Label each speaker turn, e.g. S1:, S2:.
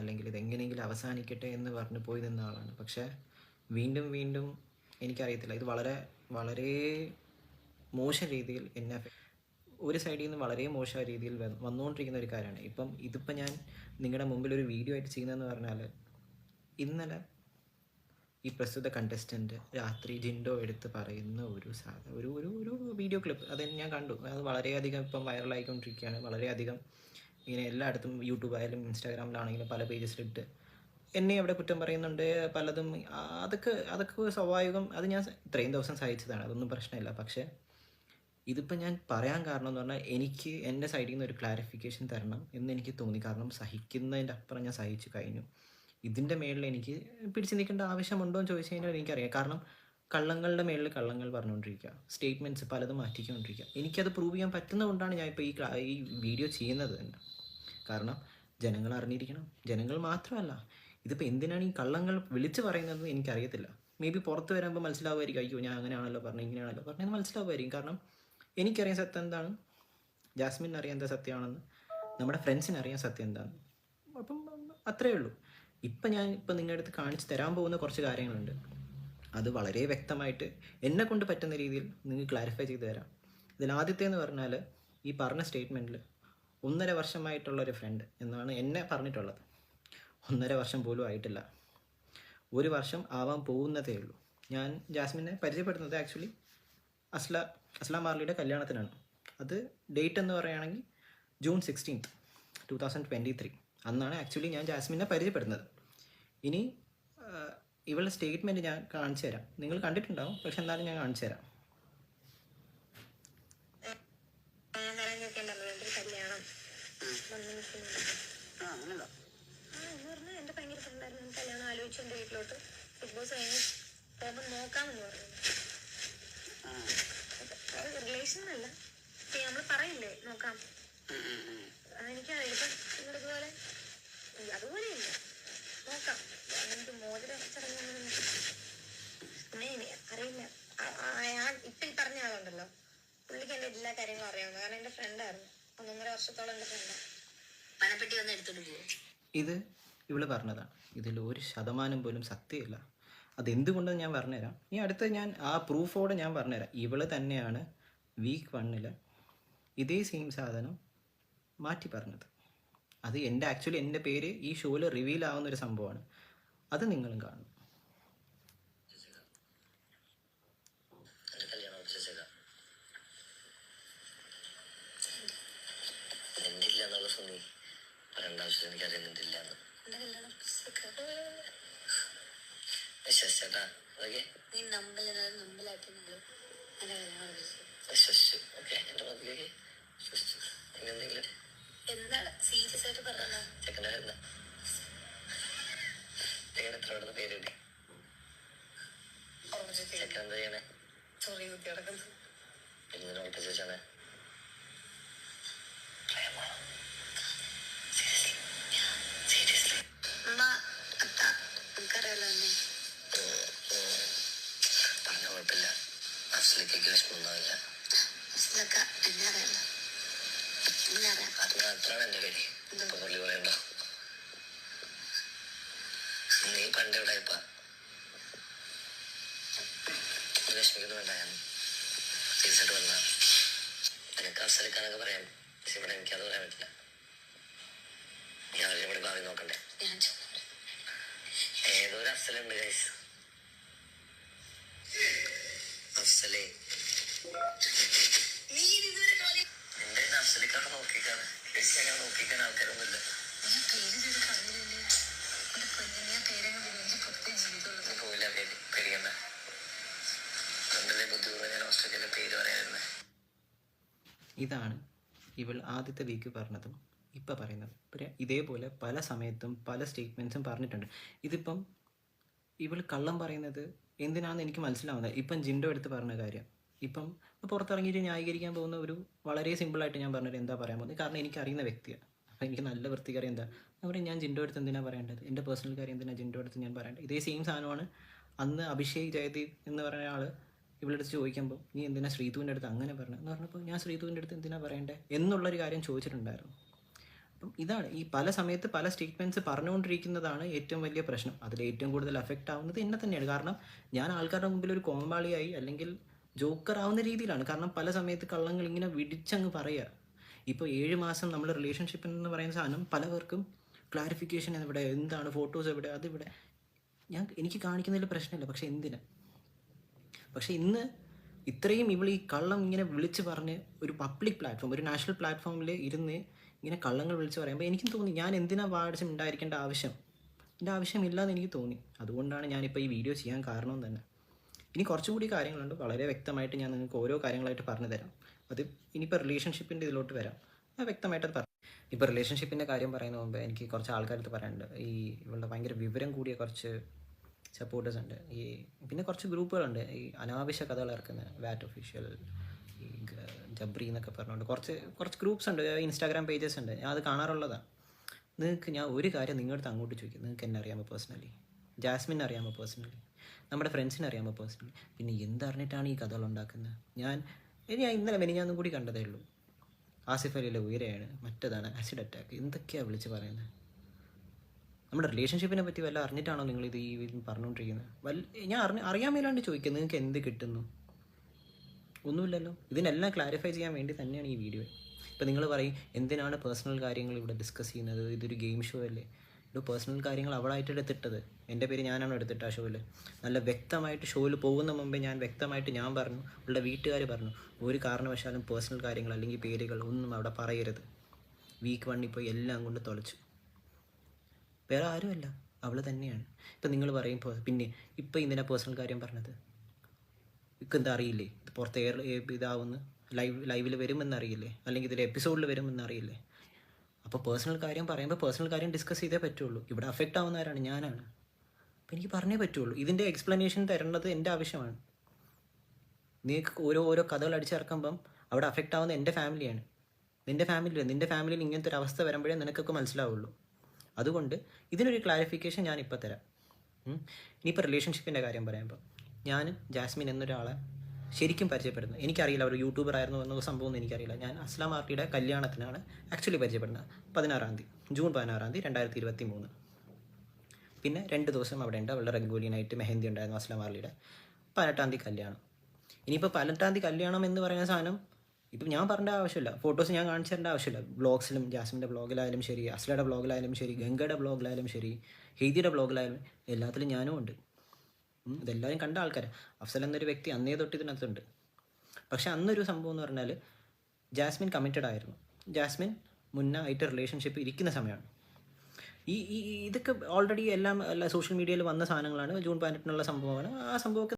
S1: അല്ലെങ്കിൽ ഇതെങ്ങനെയെങ്കിലും അവസാനിക്കട്ടെ എന്ന് പറഞ്ഞു പോയി നിന്ന ആളാണ്. പക്ഷേ വീണ്ടും വീണ്ടും എനിക്കറിയത്തില്ല. ഇത് വളരെ വളരെ മോശം രീതിയിൽ എന്നെ ഒരു സൈഡിൽ നിന്ന് വളരെ മോശമായ രീതിയിൽ വന്നുകൊണ്ടിരിക്കുന്ന ഒരു കാര്യമാണ്. ഇപ്പം ഇതിപ്പോൾ ഞാൻ നിങ്ങളുടെ മുമ്പിൽ ഒരു വീഡിയോ ആയിട്ട് ചെയ്യുന്നതെന്ന് പറഞ്ഞാൽ ഇന്നലെ ഈ പ്രസ്തുത കണ്ടസ്റ്റന്റ് രാത്രി ജിൻഡോ എടുത്ത് പറയുന്ന ഒരു സാധനം ഒരു ഒരു ഒരു വീഡിയോ ക്ലിപ്പ് അത് ഞാൻ കണ്ടു. അത് വളരെയധികം ഇപ്പം വൈറലായിക്കൊണ്ടിരിക്കുകയാണ് വളരെയധികം ഇങ്ങനെ എല്ലായിടത്തും യൂട്യൂബ് ആയാലും ഇൻസ്റ്റാഗ്രാമിലാണെങ്കിലും പല പേജസിലിട്ട് എന്നെ അവിടെ കുറ്റം പറയുന്നുണ്ട് പലതും അതൊക്കെ അതൊക്കെ സ്വാഭാവികം. അത് ഞാൻ ഇത്രയും ദിവസം സഹിച്ചതാണ് അതൊന്നും പ്രശ്നമില്ല. പക്ഷേ ഇതിപ്പോൾ ഞാൻ പറയാൻ കാരണം എന്ന് പറഞ്ഞാൽ എനിക്ക് എന്റെ സൈഡിൽ നിന്ന് ഒരു ക്ലാരിഫിക്കേഷൻ തരണം എന്ന് എനിക്ക് തോന്നി. കാരണം സഹിക്കുന്നതിന്റെ അപ്പുറം ഞാൻ സഹിച്ചു കഴിഞ്ഞു. ഇതിന്റെ മേളിൽ എനിക്ക് പിടിച്ചു നിൽക്കേണ്ട ആവശ്യമുണ്ടോ എന്ന് ചോദിച്ചു കഴിഞ്ഞാൽ എനിക്കറിയാം. കാരണം കള്ളങ്ങളുടെ മേളിൽ കള്ളങ്ങൾ പറഞ്ഞുകൊണ്ടിരിക്കുക. സ്റ്റേറ്റ്മെന്റ്സ് പലതും മാറ്റിക്കൊണ്ടിരിക്കുക. എനിക്കത് പ്രൂവ് ചെയ്യാൻ പറ്റുന്നതുകൊണ്ടാണ് ഞാൻ ഇപ്പോൾ ഈ ഈ വീഡിയോ ചെയ്യുന്നത് തന്നെ. കാരണം ജനങ്ങൾ അറിഞ്ഞിരിക്കണം. ജനങ്ങൾ മാത്രമല്ല. ഇതിപ്പോൾ എന്തിനാണ് ഈ കള്ളങ്ങൾ വിളിച്ചു പറയുന്നതെന്ന് എനിക്കറിയത്തില്ല. മേ ബി പുറത്ത് വരുമ്പോൾ മനസ്സിലാവുമായിരിക്കും അയ്യോ ഞാൻ അങ്ങനെയാണല്ലോ പറഞ്ഞു ഇങ്ങനെയാണല്ലോ പറഞ്ഞത്. മനസ്സിലാവുമായിരിക്കും. കാരണം എനിക്കറിയാൻ സത്യം എന്താണ്? ജാസ്മിൻ അറിയാൻ എന്താ സത്യമാണെന്ന്? നമ്മുടെ ഫ്രണ്ട്സിന് അറിയാൻ സത്യം എന്താണ്? അപ്പം അത്രയേ ഉള്ളൂ. ഇപ്പം ഞാൻ ഇപ്പം നിങ്ങളുടെ അടുത്ത് കാണിച്ചു തരാൻ പോകുന്ന കുറച്ച് കാര്യങ്ങളുണ്ട്. അത് വളരെ വ്യക്തമായിട്ട് എന്നെ കൊണ്ട് പറ്റുന്ന രീതിയിൽ നിങ്ങൾ ക്ലാരിഫൈ ചെയ്തു തരാം. ഇതിൽ ആദ്യത്തെ എന്ന് പറഞ്ഞാൽ ഈ പറഞ്ഞ സ്റ്റേറ്റ്മെന്റിൽ ഒന്നര വർഷമായിട്ടുള്ള ഒരു ഫ്രണ്ട് എന്നാണ് എന്നെ പറഞ്ഞിട്ടുള്ളത്. ഒന്നര വർഷം പോലും ആയിട്ടില്ല. ഒരു വർഷം ആവാൻ പോകുന്നതേ ഉള്ളൂ. ഞാൻ ജാസ്മിനെ പരിചയപ്പെടുന്നത് ആക്ച്വലി അസ്ല അസ്ലാം മാർലിയുടെ കല്യാണത്തിനാണ്. അത് ഡേറ്റ് എന്ന് പറയുകയാണെങ്കിൽ June sixteenth two thousand twenty three അന്നാണ് ആക്ച്വലി ഞാൻ ജാസ്മിനെ പരിചയപ്പെടുന്നത്. ഇനി ഇവളുടെ സ്റ്റേറ്റ്മെന്റ് ഞാൻ കാണിച്ചു തരാം നിങ്ങൾ കണ്ടിട്ടുണ്ടാവും പക്ഷെ എന്നാലും ഞാൻ കാണിച്ചു തരാം
S2: റിലേഷൻ അല്ല നമ്മൾ പറയില്ലേ കല്യാണം വന്ന് നിൽക്കുന്നുണ്ട്
S3: ആ അങ്ങനെയുണ്ടോ
S2: ആ എന്ന് പറഞ്ഞാൽ എന്റെ ഭയങ്കര ഫ്രണ്ടായിരുന്നു കല്യാണം ആലോചിച്ചു എന്റെ വീട്ടിലോട്ട് ബിഗ് ബോസ് കഴിഞ്ഞ് പോകുമ്പോൾ നോക്കാമെന്ന് പറഞ്ഞു
S3: ആ
S2: റിലേഷൻ അല്ല നമ്മൾ പറയില്ലേ നോക്കാം
S3: ഉം, ഉം, ഉം.
S2: അതെനിക്കറിയാം ഇപ്പം നിങ്ങളിതുപോലെ അതുപോലെ ഇല്ല നോക്കാം അങ്ങനത്തെ ഇനി കാരണം എന്റെ ഒന്നൊന്നര ഫ്രണ്ടാണ്
S1: ഇത് ഇവൾ പറഞ്ഞതാണ് ഇതിൽ ഒരു ശതമാനം പോലും സത്യമില്ല. അതെന്തുകൊണ്ടെന്ന് ഞാൻ പറഞ്ഞുതരാം? ഈ അടുത്ത ഞാൻ ആ പ്രൂഫോടെ ഞാൻ പറഞ്ഞുതരാം. ഇവൾ തന്നെയാണ് വീക്ക് വണ്ണിൽ ഇതേ സെയിം സാധനം മാറ്റി പറഞ്ഞത്. അത് എന്റെ ആക്ച്വലി എന്റെ പേര് ഈ ഷോയിൽ റിവീൽ ആവുന്ന ഒരു സംഭവമാണ്. അത് നിങ്ങളും കാണും.
S4: വിശ്വസിച്ചേട്ടാ
S5: നീ സീരിയസ് ആയിട്ട് പറഞ്ഞോ
S4: ചെക്കന്റെ വരുന്ന ചെക്കൻ എത്ര പെടുന്ന പേര് കിട്ടി ചെക്കൻ എന്താ ചെയ്യണേ?
S5: ചൊറി കുത്തി കിടക്കുന്നു നമുക്കറിയാലോ എന്നെ.
S4: പറഞ്ഞ കുഴപ്പമില്ല. അഫ്സലിക്കേക്ക് വിഷമം ഉണ്ടാവില്ല
S5: മനസ്സിലൊക്കെ എന്നെ അറിയാലോ. എന്നെ അറിയാം.
S4: അത് മാത്രമാണ് എന്റെ പേര്. പുള്ളി പറയണ്ട പണ്ട് എവിടെ ഇപ്പ വിഷമിക്കുന്നു വേണ്ട ഞാൻ സീരിയസായിട്ട് വന്ന നിനക്ക് അവസരിക്കാനൊക്കെ പറയാം. പക്ഷെ ഇവിടെ എനിക്കത് പറയാൻ പറ്റില്ല. ഞാൻ ഇവിടെ ഭാവി നോക്കണ്ടേ?
S5: ഞാൻ ചെന്നു
S4: ഏതോ ഒരു അഫ്സലുണ്ട് ഗൈസ് അഫ്സലേ എന്റെ അഫ്സലിക്കൊക്കെ നോക്കിക്കാണ്. നോക്കിക്കാൻ ആൾക്കാരൊന്നുമില്ല.
S5: പേര്
S1: ഇതാണ് ഇവൾ ആദ്യത്തെ വീക്ക് പറഞ്ഞതും ഇപ്പം പറയുന്നത്. പിന്നെ ഇതേപോലെ പല സമയത്തും പല സ്റ്റേറ്റ്മെന്റ്സും പറഞ്ഞിട്ടുണ്ട്. ഇതിപ്പം ഇവൾ കള്ളം പറയുന്നത് എന്തിനാണെന്ന് എനിക്ക് മനസ്സിലാവുന്നത് ഇപ്പം ജിൻഡോ എടുത്ത് പറഞ്ഞ കാര്യം. ഇപ്പം പുറത്തിറങ്ങിയിട്ട് ന്യായീകരിക്കാൻ പോകുന്ന ഒരു വളരെ സിമ്പിളായിട്ട് ഞാൻ പറഞ്ഞത് എന്താ പറയാൻ പോകുന്നത്? കാരണം എനിക്ക് അറിയുന്ന വ്യക്തിയാണ്. അപ്പം എനിക്ക് നല്ല വൃത്തികരം എന്താ? അവരെ ഞാൻ ജിൻഡോ എടുത്ത് എന്തിനാണ് പറയേണ്ടത്? എന്റെ പേഴ്സണൽ കാര്യം എന്തിനാണ് ജിൻഡോ എടുത്ത് ഞാൻ പറയേണ്ടത്? ഇതേ സെയിം സാധനമാണ് അന്ന് അഭിഷേക് ജയദീപ് എന്ന് പറയുന്ന ആൾ ഇവളടുത്ത് ചോദിക്കുമ്പോൾ നീ എന്തിനാ ശ്രീതുവിന്റെ അടുത്ത് അങ്ങനെ പറഞ്ഞത് എന്ന് പറഞ്ഞപ്പോൾ ഞാൻ ശ്രീതുവിന്റെ അടുത്ത് എന്തിനാ പറയണ്ടേ? എന്നുള്ളൊരു കാര്യം ചോദിച്ചിട്ടുണ്ടായിരുന്നു. അപ്പം ഇതാണ് ഈ പല സമയത്ത് പല സ്റ്റേറ്റ്മെന്റ്സ് പറഞ്ഞുകൊണ്ടിരിക്കുന്നതാണ് ഏറ്റവും വലിയ പ്രശ്നം. അതിൽ ഏറ്റവും കൂടുതൽ എഫക്റ്റ് ആവുന്നത് എന്നെ തന്നെയാണ്. കാരണം ഞാൻ ആൾക്കാരുടെ മുമ്പിൽ ഒരു കോമ്പാളിയായി അല്ലെങ്കിൽ ജോക്കർ ആവുന്ന രീതിയിലാണ്. കാരണം പല സമയത്ത് കള്ളങ്ങൾ ഇങ്ങനെ വിടിച്ചങ്ങ് പറയുക. ഇപ്പോൾ ഏഴ് മാസം നമ്മൾ റിലേഷൻഷിപ്പ് എന്ന് പറയുന്ന സാധനം പലവർക്കും ക്ലാരിഫിക്കേഷൻ എവിടെ എന്താണ് ഫോട്ടോസ് എവിടെ അതിവിടെ. ഞാൻ എനിക്ക് കാണിക്കുന്നതിൽ പ്രശ്നമില്ല. പക്ഷെ എന്തിനാ? പക്ഷെ ഇന്ന് ഇത്രയും ഇവൾ ഈ കള്ളം ഇങ്ങനെ വിളിച്ച് പറഞ്ഞ് ഒരു പബ്ലിക് പ്ലാറ്റ്ഫോം ഒരു നാഷണൽ പ്ലാറ്റ്ഫോമിൽ ഇരുന്ന് ഇങ്ങനെ കള്ളങ്ങൾ വിളിച്ച് പറയുമ്പോൾ എനിക്കും തോന്നി ഞാൻ എന്തിനാ വാടിച്ചും ഉണ്ടായിരിക്കേണ്ട ആവശ്യം? എന്റെ ആവശ്യമില്ലാന്ന് എനിക്ക് തോന്നി. അതുകൊണ്ടാണ് ഞാനിപ്പോൾ ഈ വീഡിയോ ചെയ്യാൻ കാരണം തന്നെ. ഇനി കുറച്ചുകൂടി കാര്യങ്ങളുണ്ട്. വളരെ വ്യക്തമായിട്ട് ഞാൻ നിങ്ങൾക്ക് ഓരോ കാര്യങ്ങളായിട്ട് പറഞ്ഞു തരാം. അത് ഇനിയിപ്പോൾ റിലേഷൻഷിപ്പിന്റെ ഇതിലോട്ട് വരാം. ഞാൻ വ്യക്തമായിട്ട് അത് പറഞ്ഞു. ഇപ്പോൾ റിലേഷൻഷിപ്പിന്റെ കാര്യം പറയുന്ന മുമ്പ് എനിക്ക് കുറച്ച് ആൾക്കാരത്ത് പറയാനുണ്ട്. ഈ ഇവളുടെ ഭയങ്കര വിവരം കൂടിയ കുറച്ച് സപ്പോർട്ടേഴ്സ് ഉണ്ട് ഈ പിന്നെ കുറച്ച് ഗ്രൂപ്പുകളുണ്ട്. ഈ അനാവശ്യ കഥകൾ ഇറക്കുന്ന വാറ്റ് ഒഫീഷ്യൽ ഈ ജബ്രി എന്നൊക്കെ പറഞ്ഞുകൊണ്ട് കുറച്ച് കുറച്ച് ഗ്രൂപ്പ്സ് ഉണ്ട്. ഇൻസ്റ്റാഗ്രാം പേജസ് ഉണ്ട്. ഞാൻ അത് കാണാറുള്ളതാണ് നിങ്ങൾക്ക് ഞാൻ ഒരു കാര്യം നിങ്ങളുടെ അങ്ങോട്ട് ചോദിക്കും. നിങ്ങൾക്ക് എന്നെ അറിയാമോ പേഴ്സണലി ജാസ്മിൻ അറിയാമോ പേഴ്സണലി നമ്മുടെ ഫ്രണ്ട്സിനെ അറിയാമോ പേഴ്സണലി പിന്നെ എന്തറിഞ്ഞിട്ടാണ് ഈ കഥകൾ ഉണ്ടാക്കുന്നത്? ഞാൻ ഞാൻ ഇന്നലെ മെനിഞ്ഞാന്നും കൂടി കണ്ടതേ ഉള്ളൂ. ആസിഫ് അലിയിലെ ഉയരെയാണ്. മറ്റേതാണ് ആസിഡ് അറ്റാക്ക് എന്തൊക്കെയാണ് വിളിച്ച് പറയുന്നത്? നമ്മുടെ റിലേഷൻഷിപ്പിനെ പറ്റി വല്ല അറിഞ്ഞിട്ടാണോ നിങ്ങൾ ഇത് ഈ പറഞ്ഞുകൊണ്ടിരിക്കുന്നത്? വല്ല ഞാൻ അറിഞ്ഞ അറിയാൻ മേലാണ്ട് ചോദിക്കുന്നത് നിങ്ങൾക്ക് എന്ത് കിട്ടുന്നു? ഒന്നുമില്ലല്ലോ. ഇതിനെല്ലാം ക്ലാരിഫൈ ചെയ്യാൻ വേണ്ടി തന്നെയാണ് ഈ വീഡിയോ ഇപ്പം നിങ്ങൾ പറയും എന്തിനാണ് പേഴ്സണൽ കാര്യങ്ങൾ ഇവിടെ ഡിസ്കസ് ചെയ്യുന്നത്? ഇതൊരു ഗെയിം ഷോ അല്ലേ? ഇത് പേഴ്സണൽ കാര്യങ്ങൾ അവളായിട്ട് എടുത്തിട്ടത്. എന്റെ പേര് ഞാനാണ് എടുത്തിട്ട് ആ ഷോയിൽ നല്ല വ്യക്തമായിട്ട് ഷോയിൽ പോകുന്ന മുമ്പേ ഞാൻ വ്യക്തമായിട്ട് ഞാൻ പറഞ്ഞു അവളുടെ വീട്ടുകാർ പറഞ്ഞു ഒരു കാരണവശാലും പേഴ്സണൽ കാര്യങ്ങൾ അല്ലെങ്കിൽ പേരുകൾ ഒന്നും അവിടെ പറയരുത്. വീക്ക് വണ്ണിൽ പോയി എല്ലാം കൊണ്ട് തുളച്ചു വേറെ ആരുമല്ല. അവൾ തന്നെയാണ്. ഇപ്പം നിങ്ങൾ പറയും പിന്നെ ഇപ്പം ഇതിന്റെ പേഴ്സണൽ കാര്യം പറഞ്ഞത്? ഇക്ക് എന്താ അറിയില്ലേ? ഇത് പുറത്ത് എയർ ഇതാവുന്ന. ലൈവ് ലൈവിൽ വരുമെന്ന് അറിയില്ലേ? അല്ലെങ്കിൽ ഇതിൽ എപ്പിസോഡിൽ വരുമെന്ന് അറിയില്ലേ? അപ്പോൾ പേഴ്സണൽ കാര്യം പറയുമ്പോൾ പേഴ്സണൽ കാര്യം ഡിസ്കസ് ചെയ്തേ പറ്റുള്ളൂ. ഇവിടെ അഫക്റ്റ് ആവുന്നവരാണ് ഞാനാണ്. അപ്പോൾ എനിക്ക് പറഞ്ഞേ പറ്റുള്ളൂ. ഇതിന്റെ എക്സ്പ്ലനേഷൻ തരേണ്ടത് എന്റെ ആവശ്യമാണ്. നിങ്ങൾക്ക് ഓരോ ഓരോ കഥകൾ അടിച്ചിറക്കുമ്പം അവിടെ അഫക്റ്റ് ആവുന്ന എന്റെ ഫാമിലിയാണ് നിന്റെ ഫാമിലി നിന്റെ ഫാമിലിയിൽ ഇങ്ങനത്തെ ഒരു അവസ്ഥ വരുമ്പോഴേ നിനക്കൊക്കെ മനസ്സിലാവുള്ളൂ. അതുകൊണ്ട് ഇതിനൊരു ക്ലാരിഫിക്കേഷൻ ഞാൻ ഇപ്പോൾ തരാം. ഇനിയിപ്പോൾ റിലേഷൻഷിപ്പിന്റെ കാര്യം പറയുമ്പോൾ ഞാൻ ജാസ്മിൻ എന്നൊരാളെ ശരിക്കും പരിചയപ്പെടുന്നത്. എനിക്കറിയില്ല ഒരു യൂട്യൂബർ ആയിരുന്നു എന്നുള്ള സംഭവം എനിക്കറിയില്ല. ഞാൻ അസ്ലാം ആർട്ടിയുടെ കല്യാണത്തിനാണ് ആക്ച്വലി പരിചയപ്പെടുന്നത്. പതിനാറാം തീയതി ജൂൺ പതിനാറാം തീയതി രണ്ടായിരത്തി ഇരുപത്തി മൂന്ന് പിന്നെ രണ്ട് ദിവസം അവിടെ ഉണ്ട്. അവളുടെ നൈറ്റ് മെഹന്തി ഉണ്ടായിരുന്നു അസ്ലാം ആർലിയുടെ പതിനെട്ടാം തീയതി കല്യാണം. ഇനിയിപ്പോൾ പതിനെട്ടാം തീയതി കല്യാണം എന്ന് പറയുന്ന സാധനം ഇപ്പം ഞാൻ പറഞ്ഞ ആവശ്യമില്ല. ഫോട്ടോസ് ഞാൻ കാണിച്ചു തരേണ്ട ആവശ്യമില്ല. ബ്ലോഗ്സിലും ജാസ്മിന്റെ ബ്ലോഗിലായാലും ശരി അസ്ലയുടെ ബ്ലോഗിലായാലും ശരി ഗംഗയുടെ ബ്ലോഗിലായാലും ശരി ഹെയ്തിയുടെ ബ്ലോഗിലായാലും എല്ലാത്തിലും ഞാനും ഉണ്ട്. ഇതെല്ലാവരും കണ്ട ആൾക്കാരാണ് അഫ്സൽ എന്നൊരു വ്യക്തി അന്നേ തൊട്ട് ഇതിനകത്തുണ്ട്. പക്ഷേ അന്നൊരു സംഭവം എന്ന് പറഞ്ഞാൽ ജാസ്മിൻ കമ്മിറ്റഡ് ആയിരുന്നു. ജാസ്മിൻ മുന്നായിട്ട് റിലേഷൻഷിപ്പ് ഇരിക്കുന്ന സമയമാണ്. ഈ ഇതൊക്കെ ഓൾറെഡി എല്ലാം എല്ലാ സോഷ്യൽ മീഡിയയിൽ വന്ന സാധനങ്ങളാണ്. ജൂൺ പതിനെട്ടിനുള്ള സംഭവമാണ്. ആ സംഭവമൊക്കെ